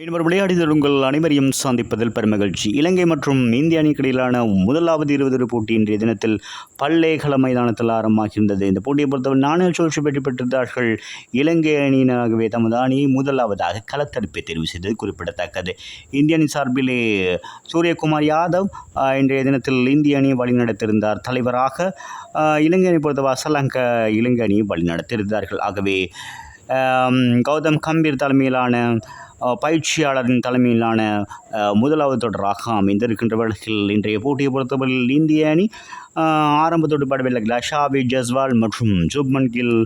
இன்னொரு விளையாடிதல் உங்கள் அனைவரையும் சந்திப்பதில் பெருமகிழ்ச்சி. இலங்கை மற்றும் இந்திய அணிக்கு இடையிலான முதலாவது இருபது போட்டி இன்றைய தினத்தில் பல்லேகல மைதானத்தில் ஆரம்பமாகின்றது இந்த போட்டியை பொறுத்தவரை நானே சுழற்சி வெற்றி பெற்றிருந்தார்கள். இலங்கை அணியினாகவே தமது அணியை முதலாவதாக களத்தடுப்பை தெரிவு செய்தது குறிப்பிடத்தக்கது. இந்திய அணி சார்பிலே சூரியகுமார் யாதவ் இன்றைய தினத்தில் இந்திய அணியை வழிநடத்தியிருந்தார். தலைவராக இலங்கை அணி பொறுத்தவரை அசலங்க இலங்கை அணியை வழிநடத்தியிருந்தார்கள். ஆகவே கௌதம் கம்பீர் தலைமையிலான பயிற்சியாளரின் தலைமையிலான அஹ், முதலாவது தொடராக இருக்கின்ற வேளையில் இன்றைய போட்டியை பொறுத்தவரையில் இந்திய அணி ஆரம்ப ஆரம்பத்தோடு லஷாவி ஜஸ்வால் மற்றும் சுப்மன் கில்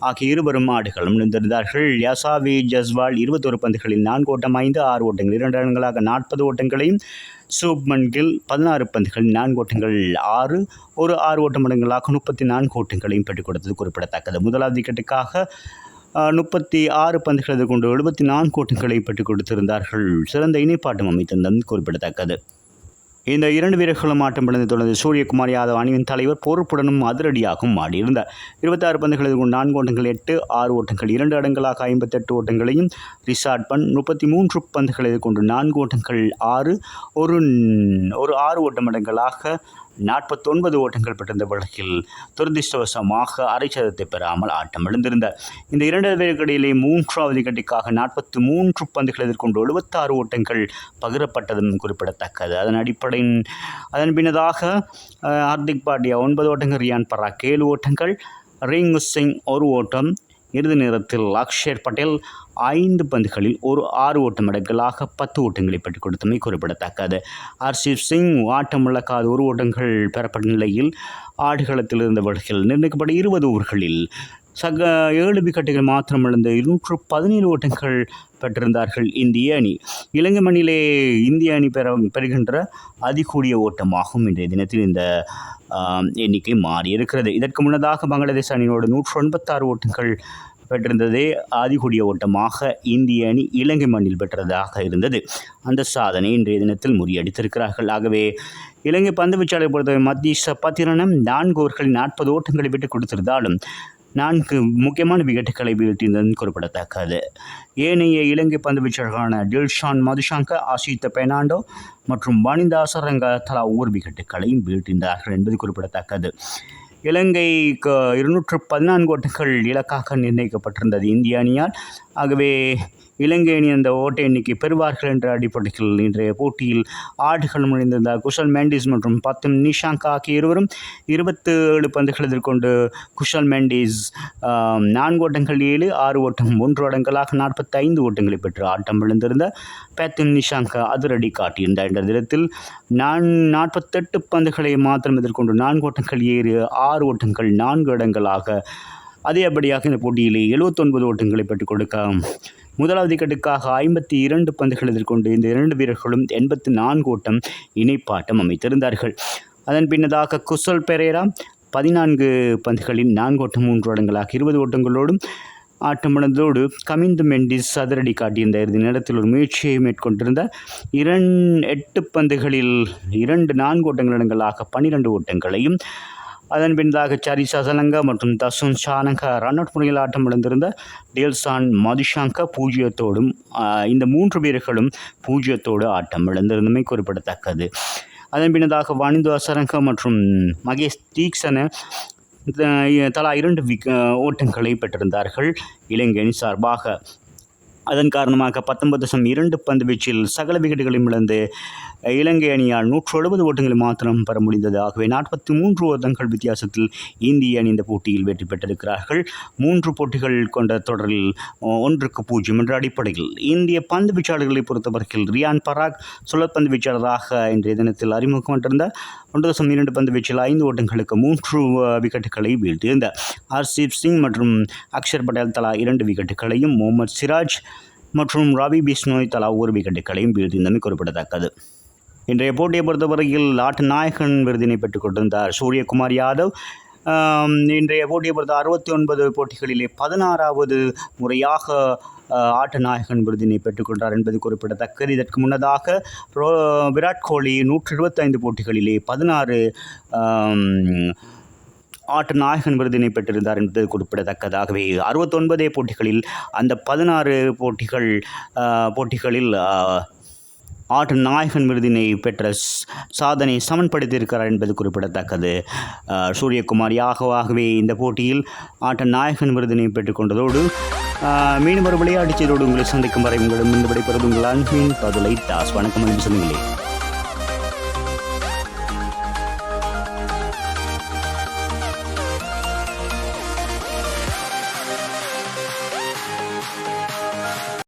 ஆகிய இருவரும் ஆடுகளும் நின்றிருந்தார்கள் யசாவி ஜஸ்வால் இருபத்தொரு பந்துகளில் நான்கு ஓட்டம் ஐந்து ஆறு ஓட்டங்கள் இரண்டு ரன்களாக நாற்பது ஓட்டங்களையும் சூப்மன் கில் பதினாறு பந்துகளில் நான்கு ஓட்டங்கள் ஆறு ஒரு ஆறு ஓட்டம் மடங்களாக முப்பத்தி நான்கு ஓட்டங்களையும் பெற்றுக் கொடுத்தது குறிப்பிடத்தக்கது. முதலாவது விக்கெட்டுக்காக முப்பத்தி ஆறு பந்துகள் எதிர்கொண்டு எழுபத்தி நான்கு ஓட்டங்களை பெற்றுக் கொடுத்திருந்தார்கள். சிறந்த இணைப்பாட்டம் அமைத்திருந்தது குறிப்பிடத்தக்கது. இந்த இரண்டு வீரர்களும் ஆட்டம் பிளந்து தொடர்ந்து சூரியகுமார் யாதவ் அணியின் தலைவர் பொறுப்புடனும் அதிரடியாகவும் ஆடியிருந்தார். இருபத்தாறு பந்துகள் எதிர்கொண்டு நான்கு ஓட்டங்கள் எட்டு ஆறு ஓட்டங்கள் இரண்டு இடங்களாக ஐம்பத்தெட்டு ஓட்டங்களையும் ரிசார்ட் பன் முப்பத்தி மூன்று பந்துகள் எதிர்கொண்டு நான்கு ஓட்டங்கள் ஆறு ஒரு ஒரு ஆறு ஓட்டம் இடங்களாக நாற்பத்தொன்பது ஓட்டங்கள் பெற்றிருந்த வழக்கில் துரதிருஷ்டவசமாக அரைச்சதத்தை பெறாமல் ஆட்டம் எழுந்திருந்தார் இந்த இரண்டு பேருக்கு மூன்றாவது கட்டிக்காக நாற்பத்தி மூன்று பந்துகள் எதிர்கொண்டு எழுபத்தாறு ஓட்டங்கள் பகிரப்பட்டதும் குறிப்பிடத்தக்கது. அதன் அடிப்படையின் அதன் பின்னதாக ஹார்திக் பாண்டியா ஒன்பது ஓட்டங்கள் ரியான் பராக் ஏழு ஓட்டங்கள் ரிங்கு சிங் ஒரு ஓட்டம் இறுதி நேரத்தில் அக்ஷர் பட்டேல் ஐந்து பந்துகளில் ஒரு ஆறு ஓட்டம் இடங்களாக பத்து ஓட்டங்களை பெற்றுக் கொடுத்தமை குறிப்பிடத்தக்கது. ஹர்ஷிப் சிங் ஆட்டம் இழக்காத ஒரு ஓட்டங்கள் பெறப்பட்ட நிலையில் ஆடுகளத்தில் இருந்த வழிகள் நிர்ணயிக்கப்பட்ட இருபது ஓவர்களில் சக ஏழு விக்கெட்டுகள் மாத்திரம் இழந்த இருநூற்று பதினேழு ஓட்டங்கள் பெற்றிருந்தார்கள் இந்திய அணி. இலங்கை மண்ணிலே இந்திய அணி பெற பெறுகின்ற அதிகூடிய ஓட்டமாகும் இன்றைய தினத்தில் இந்த எண்ணிக்கை எண்ணிக்கை மாறியிருக்கிறது. இதற்கு முன்னதாக பங்களாதேஷ் அணியோடு நூற்று ஒன்பத்தாறு ஓட்டங்கள் பெற்றிருந்ததே. ஆதிகுடிய ஓட்டமாக இந்திய அணி இலங்கை மண்ணில் பெற்றதாக இருந்தது. அந்த சாதனை இன்றைய தினத்தில் முறியடித்திருக்கிறார்கள். ஆகவே இலங்கை பந்து வீச்சாளரை பொறுத்தவரை மத்திய பத்திரனம் நான்கு ஓவர்களில் நாற்பது ஓட்டங்களை விட்டுக் கொடுத்திருந்தாலும் நான்கு முக்கியமான விக்கெட்டுகளை வீழ்த்தியிருந்தது குறிப்பிடத்தக்கது. ஏனைய இலங்கை பந்து வீச்சாளர்களான டில்ஷான் மதுஷாங்க ஆசித்த பெர்னாண்டோ மற்றும் வனிதா சரங்க தலா ஒவ்வொரு விக்கெட்டுகளையும் வீழ்த்தியிருந்தார்கள் என்பது குறிப்பிடத்தக்கது. இலங்கைக்கு இருநூற்று பதினான்கு ஓட்டுகள் இலக்காக நிர்ணயிக்கப்பட்டிருந்தது இந்திய அணியால் ஆகவே இலங்கை அணி அந்த ஓட்ட எண்ணிக்கை பெறுவார்கள் என்ற அடிப்படையில் இன்றைய போட்டியில் ஆடுகள் முடிந்திருந்த குஷல் மெண்டிஸ் மற்றும் பத்தும் நிஷாங்க் ஆகிய இருவரும் இருபத்து ஏழு பந்துகள் எதிர்கொண்டு குஷல் மெண்டிஸ் நான்கு ஓட்டங்கள் ஏழு ஆறு ஓட்டம் ஒன்று ஓட்டங்களாக நாற்பத்தி ஐந்து ஓட்டங்களை பெற்று ஆட்டம் விழுந்திருந்த பேத்தின் நிஷாங்க் அதிரடி காட்டியிருந்தார். என்ற தினத்தில் நான் நாற்பத்தெட்டு பந்துகளை மாத்திரம் எதிர்கொண்டு நான்கு ஓட்டங்கள் ஏறு ஆறு ஓட்டங்கள் நான்கு இடங்களாக அதேபடியாக இந்த போட்டியிலே எழுபத்தொன்பது ஓட்டங்களை பெற்றுக் கொடுக்க முதலாவது விக்கெட்டுக்காக ஐம்பத்தி இரண்டு பந்துகள் எதிர்கொண்டு இந்த இரண்டு வீரர்களும் எண்பத்தி நான்கு ஓட்டம் இணைப்பாட்டம் அமைத்திருந்தார்கள். அதன் பின்னதாக குசல் பெரேரா பதினான்கு பந்துகளில் நான்கு ஓட்டம் மூன்று ஓடங்களாக இருபது ஓட்டங்களோடும் ஆட்டமிழந்ததோடு கமிந்து மெண்டிஸ் சதுரடி காட்டியிருந்த இறுதி நேரத்தில் ஒரு முயற்சியை மேற்கொண்டிருந்த இரண் எட்டு பந்துகளில் இரண்டு நான்கு ஓட்டங்கள் இடங்களாக பன்னிரண்டு ஓட்டங்களையும் அதன் பின்னதாக சரிசா சலங்கா மற்றும் தசுன் ஷானங்க ரன் அவுட் முறையில் ஆட்டம் இழந்திருந்த டேல்சான் மதுஷாங்க பூஜ்ஜியத்தோடும் இந்த மூன்று வீரர்களும் பூஜ்ஜியத்தோடு ஆட்டம் இழந்திருந்தமை குறிப்பிடத்தக்கது. அதன் பின்னதாக வாணிந்து அசரங்க மற்றும் மகேஷ் தீக்ஷன தலா இரண்டு விக் ஓட்டங்களை பெற்றிருந்தார்கள். இலங்கையின் சார்பாக அதன் காரணமாக பத்தொன்பது தசம் இரண்டு பந்து வீச்சில் சகல விக்கெட்டுகளையும் இழந்து இலங்கை அணியால் நூற்று எழுபது ஓட்டங்களை மாத்திரம் பெற முடிந்தது. ஆகவே நாற்பத்தி மூன்று ஓட்டங்கள் வித்தியாசத்தில் இந்திய அணி இந்த போட்டியில் வெற்றி பெற்றிருக்கிறார்கள். மூன்று போட்டிகள் கொண்ட தொடரில் ஒன்றுக்கு பூஜ்ஜியம் என்ற அடிப்படையில் இந்திய பந்து வீச்சாளர்களை பொறுத்தவரையில் ரியான் பராக் சுழற்பந்து வீச்சாளராக இன்றைய தினத்தில் அறிமுகப்பட்டிருந்த ஒன்று தசம் இரண்டு பந்து வீச்சில் ஐந்து ஓட்டங்களுக்கு மூன்று விக்கெட்டுகளை வீழ்த்தியிருந்தார். ஹர்ஷீப் சிங் மற்றும் அக்ஷர் பட்டேல் தலா இரண்டு விக்கெட்டுகளையும் முகமது சிராஜ் மற்றும் ரவி பிஷ்ணோய் தலா ஒரு விக்கெட்டுகளையும் வீழ்த்தியிருந்தமை குறிப்பிடத்தக்கது. இன்றைய போட்டியை பொறுத்தவரையில் ஆட்ட நாயகன் விருதினை பெற்றுக் கொண்டிருந்தார். சூரியகுமார் யாதவ் இன்றைய போட்டியை பொறுத்த அறுபத்தி ஒன்பது போட்டிகளிலே பதினாறாவது முறையாக ஆஹ், ஆட்ட நாயகன் விருதினை பெற்றுக்கொண்டார் என்பது குறிப்பிடத்தக்கது. இதற்கு முன்னதாக ரோ விராட் கோலி நூற்றி இருபத்தைந்து போட்டிகளிலே பதினாறு ஆட்ட நாயகன் விருதினை பெற்றிருந்தார் என்பது குறிப்பிடத்தக்கதாகவே. அறுபத்தொன்பதே போட்டிகளில் அந்த பதினாறு போட்டிகள் போட்டிகளில் ஆட்ட நாயகன் விருதினை பெற்ற சாதனை சமன்படுத்தியிருக்கிறார் என்பது குறிப்பிடத்தக்கது. சூரியகுமார் யாகவாகவே இந்த போட்டியில் ஆட்ட நாயகன் விருதினை பெற்றுக்கொண்டதோடு மீன் மீண்டும் ஒரு விளையாட்டுச் உங்களை சந்திக்கும் வரை உங்களிடம் இந்த விடைபெறுவது உங்கள் அன்பின் தாஸ். வணக்கம் அன்பு சொல்லுங்களேன்